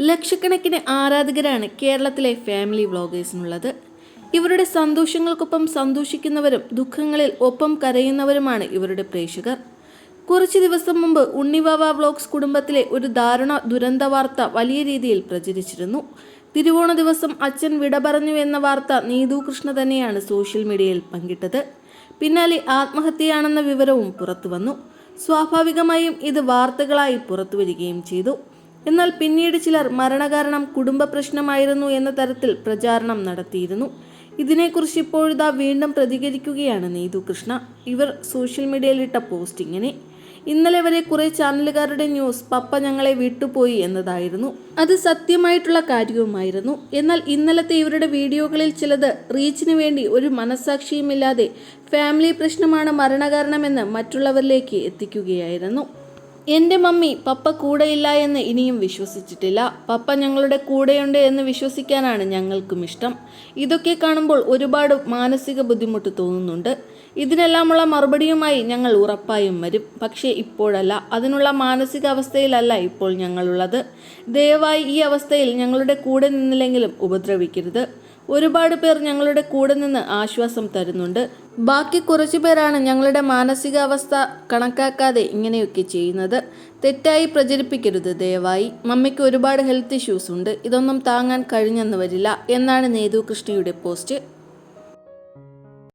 ലക്ഷക്കണക്കിന് ആരാധകരാണ് കേരളത്തിലെ ഫാമിലി വ്ളോഗേഴ്സിനുള്ളത്. ഇവരുടെ സന്തോഷങ്ങൾക്കൊപ്പം സന്തോഷിക്കുന്നവരും ദുഃഖങ്ങളിൽ ഒപ്പം കരയുന്നവരുമാണ് ഇവരുടെ പ്രേക്ഷകർ. കുറച്ച് ദിവസം മുമ്പ് ഉണ്ണിവാവ വ്ളോഗ്സ് കുടുംബത്തിലെ ഒരു ദാരുണ ദുരന്ത വാർത്ത വലിയ രീതിയിൽ പ്രചരിച്ചിരുന്നു. തിരുവോണ ദിവസം അച്ഛൻ വിട പറഞ്ഞു എന്ന വാർത്ത നീതു കൃഷ്ണ തന്നെയാണ് സോഷ്യൽ മീഡിയയിൽ പങ്കിട്ടത്. പിന്നാലെ ആത്മഹത്യയാണെന്ന വിവരവും പുറത്തുവന്നു. സ്വാഭാവികമായും ഇത് വാർത്തകളായി പുറത്തുവരികയും ചെയ്തു. എന്നാൽ പിന്നീട് ചിലർ മരണകാരണം കുടുംബ പ്രശ്നമായിരുന്നു എന്ന തരത്തിൽ പ്രചാരണം നടത്തിയിരുന്നു. ഇതിനെക്കുറിച്ച് ഇപ്പോഴിതാ വീണ്ടും പ്രതികരിക്കുകയാണ് നീതു കൃഷ്ണ. ഇവർ സോഷ്യൽ മീഡിയയിലിട്ട പോസ്റ്റ് ഇങ്ങനെ ഇന്നലെ വരെ കുറെ ചാനലുകാരുടെ ന്യൂസ് പപ്പ ഞങ്ങളെ വിട്ടുപോയി എന്നതായിരുന്നു. അത് സത്യമായിട്ടുള്ള കാര്യവുമായിരുന്നു. എന്നാൽ ഇന്നലത്തെ ഇവരുടെ വീഡിയോകളിൽ ചിലത് റീച്ചിന് വേണ്ടി ഒരു മനസാക്ഷിയുമില്ലാതെ ഫാമിലി പ്രശ്നമാണ് മരണകാരണമെന്ന് മറ്റുള്ളവരിലേക്ക് എത്തിക്കുകയായിരുന്നു. എന്റെ മമ്മി പപ്പ കൂടെയില്ല എന്ന് ഇനിയും വിശ്വസിച്ചിട്ടില്ല. പപ്പ ഞങ്ങളുടെ കൂടെയുണ്ട് എന്ന് വിശ്വസിക്കാനാണ് ഞങ്ങൾക്കും ഇഷ്ടം. ഇതൊക്കെ കാണുമ്പോൾ ഒരുപാട് മാനസിക ബുദ്ധിമുട്ട് തോന്നുന്നുണ്ട്. ഇതിനെല്ലാമുള്ള മറുപടിയുമായി ഞങ്ങൾ ഉറപ്പായും വരും. പക്ഷേ ഇപ്പോഴല്ല. അതിനുള്ള മാനസികാവസ്ഥയിലല്ല ഇപ്പോൾ ഞങ്ങളുള്ളത്. ദയവായി ഈ അവസ്ഥയിൽ ഞങ്ങളുടെ കൂടെ നിന്നില്ലെങ്കിലും ഉപദ്രവിക്കരുത്. ഒരുപാട് പേർ ഞങ്ങളുടെ കൂടെ നിന്ന് ആശ്വാസം തരുന്നുണ്ട്. ബാക്കി കുറച്ചു പേരാണ് ഞങ്ങളുടെ മാനസികാവസ്ഥ കണക്കാക്കാതെ ഇങ്ങനെയൊക്കെ ചെയ്യുന്നത്. തെറ്റായി പ്രചരിപ്പിക്കരുത് ദയവായി. മമ്മിക്ക് ഒരുപാട് ഹെൽത്ത് ഇഷ്യൂസ് ഉണ്ട്. ഇതൊന്നും താങ്ങാൻ കഴിഞ്ഞെന്ന് വരില്ല എന്നാണ് നേതു കൃഷ്ണയുടെ പോസ്റ്റ്.